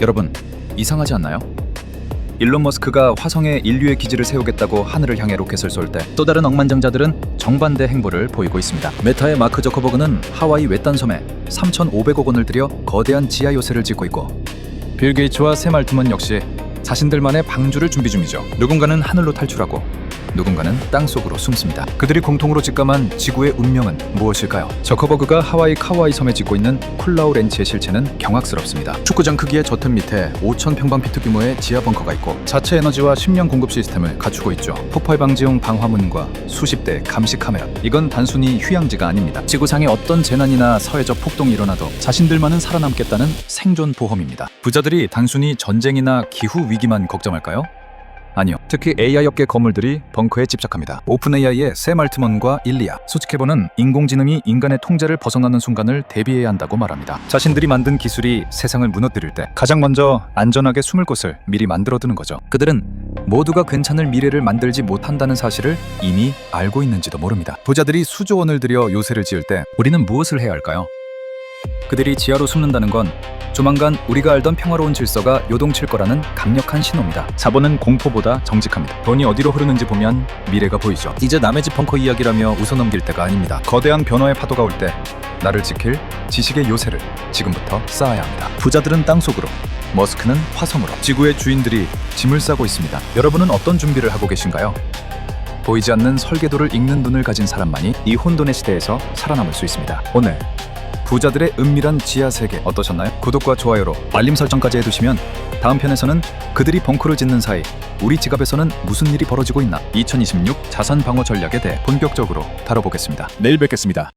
여러분, 이상하지 않나요? 일론 머스크가 화성에 인류의 기지를 세우겠다고 하늘을 향해 로켓을 쏠 때 또 다른 억만장자들은 정반대 행보를 보이고 있습니다. 메타의 마크 저커버그는 하와이 외딴 섬에 3,500억 원을 들여 거대한 지하 요새를 짓고 있고 빌 게이츠와 샘 알트먼 역시 자신들만의 방주를 준비 중이죠. 누군가는 하늘로 탈출하고 누군가는 땅 속으로 숨습니다. 그들이 공통으로 직감한 지구의 운명은 무엇일까요? 저커버그가 하와이 카와이 섬에 짓고 있는 쿨라우 렌치의 실체는 경악스럽습니다. 축구장 크기의 저택 밑에 5,000 평방피트 규모의 지하 벙커가 있고 자체 에너지와 식량 공급 시스템을 갖추고 있죠. 폭발 방지용 방화문과 수십 대의 감시 카메라. 이건 단순히 휴양지가 아닙니다. 지구상에 어떤 재난이나 사회적 폭동이 일어나도 자신들만은 살아남겠다는 생존 보험입니다. 부자들이 단순히 전쟁이나 기후 위기만 걱정할까요? 아니요. 특히 AI 업계 건물들이 벙커에 집착합니다. 오픈 AI의 샘 알트먼과 일리아, 소치케버는 인공지능이 인간의 통제를 벗어나는 순간을 대비해야 한다고 말합니다. 자신들이 만든 기술이 세상을 무너뜨릴 때 가장 먼저 안전하게 숨을 곳을 미리 만들어두는 거죠. 그들은 모두가 괜찮을 미래를 만들지 못한다는 사실을 이미 알고 있는지도 모릅니다. 부자들이 수조 원을 들여 요새를 지을 때 우리는 무엇을 해야 할까요? 그들이 지하로 숨는다는 건 조만간 우리가 알던 평화로운 질서가 요동칠 거라는 강력한 신호입니다. 자본은 공포보다 정직합니다. 돈이 어디로 흐르는지 보면 미래가 보이죠. 이제 남의 집 벙커 이야기라며 웃어넘길 때가 아닙니다. 거대한 변화의 파도가 올 때 나를 지킬 지식의 요새를 지금부터 쌓아야 합니다. 부자들은 땅 속으로, 머스크는 화성으로, 지구의 주인들이 짐을 싸고 있습니다. 여러분은 어떤 준비를 하고 계신가요? 보이지 않는 설계도를 읽는 눈을 가진 사람만이 이 혼돈의 시대에서 살아남을 수 있습니다. 오늘 부자들의 은밀한 지하 세계 어떠셨나요? 구독과 좋아요로 알림 설정까지 해두시면 다음 편에서는 그들이 벙커를 짓는 사이 우리 지갑에서는 무슨 일이 벌어지고 있나 2026 자산 방어 전략에 대해 본격적으로 다뤄보겠습니다. 내일 뵙겠습니다.